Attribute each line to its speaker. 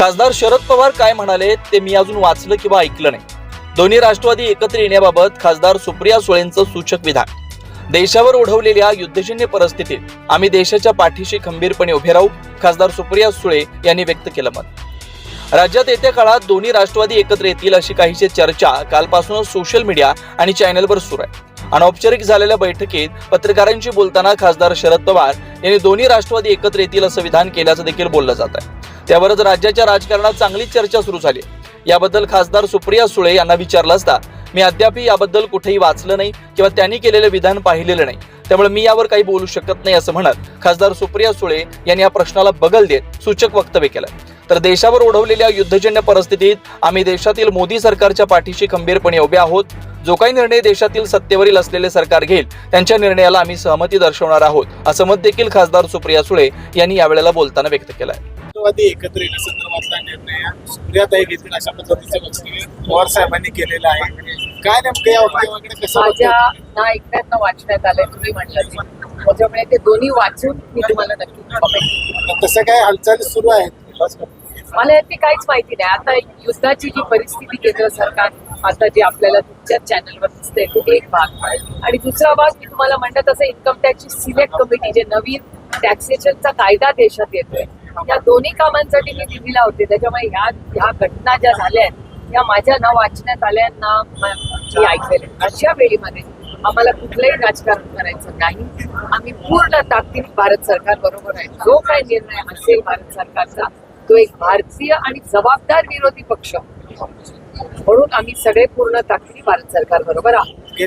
Speaker 1: खासदार शरद पवार काय म्हणाले ते मी अजून वाचलं किंवा ऐकलं नाही. दोन्ही राष्ट्रवादी एकत्र येण्याबाबत खासदार सुप्रिया सुळेंचं सूचक विधान. देशावर ओढवलेल्या युद्धजन्य परिस्थितीत आम्ही देशाच्या पाठीशी खंबीरपणे उभे राहू खासदार सुप्रिया सुळे यांनी व्यक्त केलं मत. राज्यात येत्या काळात दोन्ही राष्ट्रवादी एकत्र येतील अशी काहीशी चर्चा कालपासूनच सोशल मीडिया आणि चॅनलवर सुरू आहे. अनौपचारिक झालेल्या बैठकीत पत्रकारांशी बोलताना खासदार शरद पवार यांनी दोन्ही राष्ट्रवादी एकत्र येतील असं विधान केल्याचं देखील बोललं जात आहे. त्यावरच राज्याच्या राजकारणात चांगली चर्चा सुरू झाली. याबद्दल खासदार सुप्रिया सुळे यांना विचारलं असता मी अद्याप याबद्दल कुठेही वाचलं नाही किंवा त्यांनी केलेलं विधान पाहिलेलं नाही. त्यामुळे मी यावर काही बोलू शकत नाही असं म्हणत खासदार सुप्रिया सुळे यांनी या प्रश्नाला बगल देत सूचक वक्तव्य केलं. तर देशावर ओढवलेल्या युद्धजन्य परिस्थितीत आम्ही देशातील मोदी सरकारच्या पाठीशी खंबीरपणे उभे आहोत. जो काही निर्णय देशातील सत्तेवरील असलेले सरकार घेईल त्यांच्या निर्णयाला आम्ही सहमती दर्शवणार आहोत असं मत देखील खासदार सुप्रिया सुळे यांनी यावेळेला बोलताना व्यक्त केलं आहे
Speaker 2: राष्ट्रवादी एकत्र येण्यासंदर्भातला निर्णय सुप्रियाताई घेतील अशा पद्धतीचं वक्तव्य पवार साहेबांनी केलेलं आहे. काय नेमकं या वक्तव्याकडे कसं
Speaker 3: माझ्या? ना ऐकण्यात ना वाचण्यात आलंय तुम्ही म्हटलं ते. त्याच्यामुळे ते दोन्ही वाचून मी तुम्हाला नक्की
Speaker 2: तसं काय हालचाली सुरू आहेत?
Speaker 3: मला यातली काहीच माहिती नाही. आता युद्धाची जी परिस्थिती केंद्र सरकार आता जे आपल्याला तुमच्याच चॅनलवर दिसतंय तो एक भाग. आणि दुसरा भाग मी तुम्हाला म्हणतात तसं इन्कम टॅक्सची सिलेक्ट कमिटी जे नवीन टॅक्सेशनचा कायदा देशात येतोय या दोन्ही कामांसाठी मी दिल्लीला होते. त्याच्यामुळे ह्या ह्या घटना ज्या झाल्या आहेत या माझ्या न वाचण्यात आल्या ना मी ऐकलेल्या अशा वेळीमध्ये आम्हाला कुठलंही राजकारण करायचं नाही. आम्ही पूर्ण ताकदीने भारत सरकार बरोबर आहे. जो काय निर्णय असेल भारत सरकारचा तो एक भारतीय आणि जबाबदार विरोधी पक्ष. म्हणून आम्ही सगळे पूर्ण ताकदीने भारत सरकार बरोबर आहोत.